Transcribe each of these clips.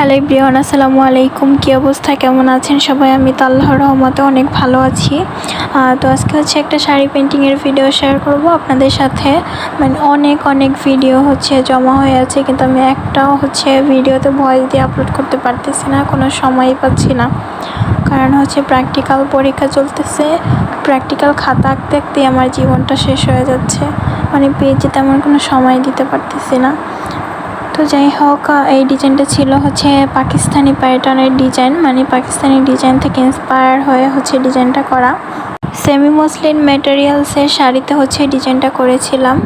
Hello Brian আসসালামু আলাইকুম। কী অবস্থা? কেমন আছেন সবাই? আমি তো রহমতে অনেক ভালো আছি। তো আজকে হচ্ছে একটা শাড়ি পেন্টিংয়ের ভিডিও শেয়ার করব আপনাদের সাথে। মানে অনেক অনেক ভিডিও হচ্ছে জমা হয়ে আছে, কিন্তু আমি একটাও হচ্ছে ভিডিওতে ভয়েস দিয়ে আপলোড করতে পারতেছি না, কোনো সময়ই পাচ্ছি না। কারণ হচ্ছে প্র্যাকটিক্যাল পরীক্ষা চলতেছে প্র্যাকটিক্যাল খাতা আঁকতে আঁকতেই আমার জীবনটা শেষ হয়ে যাচ্ছে। মানে পেজে তেমন কোনো সময় দিতে পারতেছি না। তো যাই হোক এই ডিজাইনটা ছিল হচ্ছে পাকিস্তানি প্যাটার্নের ডিজাইন মানে পাকিস্তানি ডিজাইন থেকে ইন্সপায়ার হয়ে হচ্ছে ডিজাইনটা করা। সেমি মসলিন ম্যাটেরিয়ালসের শাড়িতে হচ্ছে ডিজাইনটা করেছিলাম।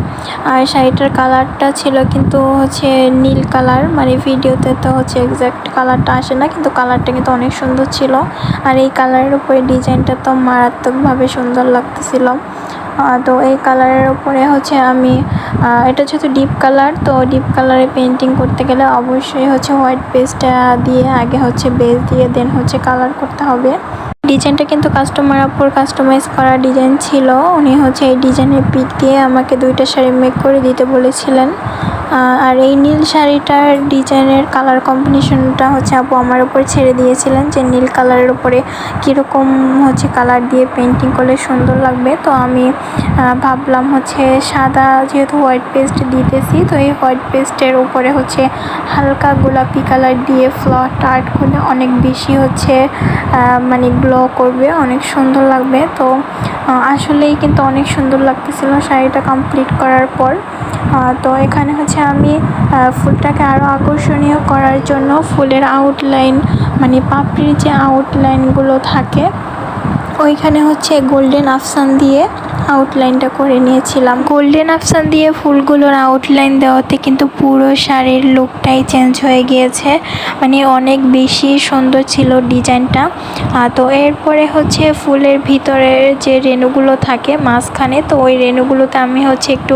আর শাড়িটার কালারটা ছিল কিন্তু হচ্ছে নীল কালার মানে ভিডিওতে তো হচ্ছে এক্স্যাক্ট কালারটা আসে না, কিন্তু কালারটা কিন্তু অনেক সুন্দর ছিল। আর এই কালারের উপরে ডিজাইনটা তো মারাত্মকভাবে সুন্দর লাগতেছিল। তো এই কালারের উপরে হচ্ছে আমি এটা যেহেতু ডিপ কালার তো ডিপ কালারে পেন্টিং করতে গেলে অবশ্যই হচ্ছে হোয়াইট পেস্টটা দিয়ে, আগে হচ্ছে বেস দিয়ে দেন হচ্ছে কালার করতে হবে। ডিজাইনটা কিন্তু কাস্টমার আপুর কাস্টমাইজ করা ডিজাইন ছিল। উনি হচ্ছে এই ডিজাইনের পিক দিয়ে আমাকে দুইটা শাড়ি মেক করে দিতে বলেছিলেন। আর এই নীল শাড়িটার ডিজাইনের কালার কম্বিনেশনটা হচ্ছে আপু আমার উপর ছেড়ে দিয়েছিলেন যে নীল কালারের উপরে কীরকম হচ্ছে কালার দিয়ে পেন্টিং করলে সুন্দর লাগবে। তো আমি ভাবলাম হচ্ছে সাদা যেহেতু হোয়াইট পেস্ট দিতেছি, তো এই হোয়াইট পেস্টের উপরে হচ্ছে হালকা গোলাপি কালার দিয়ে ফ্লাওয়ার আর্ট করলে অনেক বেশি হচ্ছে মানে গ্লো করবে, অনেক সুন্দর লাগবে। তো আসলেই কিন্তু অনেক সুন্দর লাগতেছিল শাড়িটা কমপ্লিট করার পর। তো এখানে হচ্ছে আমি ফুলটাকে আরও আকর্ষণীয় করার জন্য ফুলের আউটলাইন মানে পাপড়ির যে আউটলাইনগুলো থাকে, ওইখানে হচ্ছে গোল্ডেন আফসান দিয়ে আউটলাইনটা করে নিয়েছিলাম। গোল্ডেন আফসান দিয়ে ফুলগুলোর আউটলাইন দেওয়াতে কিন্তু পুরো শাড়ির লুকটাই চেঞ্জ হয়ে গিয়েছে। মানে অনেক বেশি সুন্দর ছিল ডিজাইনটা। তো এরপরে হচ্ছে ফুলের ভিতরের যে রেণুগুলো থাকে মাঝখানে, তো ওই রেণুগুলোতে আমি হচ্ছে একটু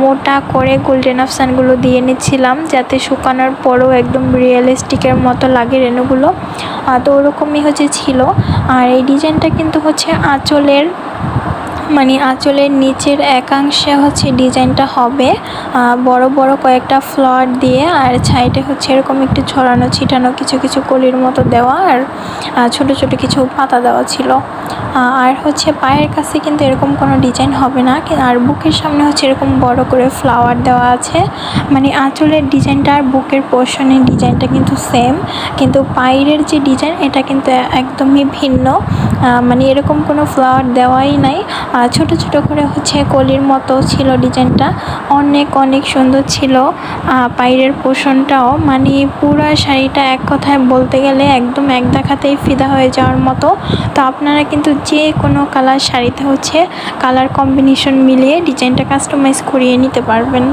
মোটা করে গোল্ডেন আফসানগুলো দিয়ে নিচ্ছিলাম যাতে শুকানোর পরও একদম রিয়েলিস্টিকের মতো লাগে রেণুগুলো। তো ওরকমই হচ্ছে ছিল। আর এই ডিজাইনটা কিন্তু হচ্ছে আঁচলের মানে আঁচলের নিচের একাংশে হচ্ছে ডিজাইনটা হবে। বড় বড় কয়েকটা ফ্লাওয়ার দিয়ে, আর সাইডে হচ্ছে এরকম একটু ছড়ানো, ছিটানো কিছু কিছু কলির মতো দেওয়া, আর ছোট ছোট কিছু পাতা দেওয়া ছিল। আর হচ্ছে পায়ের কাছে কিন্তু এরকম কোনো ডিজাইন হবে না আর বুকের সামনে হচ্ছে এরকম বড় করে ফ্লাওয়ার দেওয়া আছে। মানে আঁচলের ডিজাইনটা আর বুকের পোর্শনের ডিজাইনটা কিন্তু সেম, কিন্তু পায়ের যে ডিজাইন, এটা কিন্তু একদমই ভিন্ন। মানে এরকম কোনো ফ্লাওয়ার দেওয়াই নাই। ছোট ছোট করে হচ্ছে কলির মতো ছিল ডিজাইনটা। অনেক অনেক সুন্দর ছিল। পায়ের পোষণটাও মানে পুরো শাড়িটা এক কথায় বলতে গেলে একদম এক দেখাতেই ফিদা হয়ে যাওয়ার মতো। তো আপনারা কিন্তু যে কোনো কালার শাড়িতে হচ্ছে কালার কম্বিনেশন মিলিয়ে ডিজাইনটা কাস্টমাইজ করিয়ে নিতে পারবেন।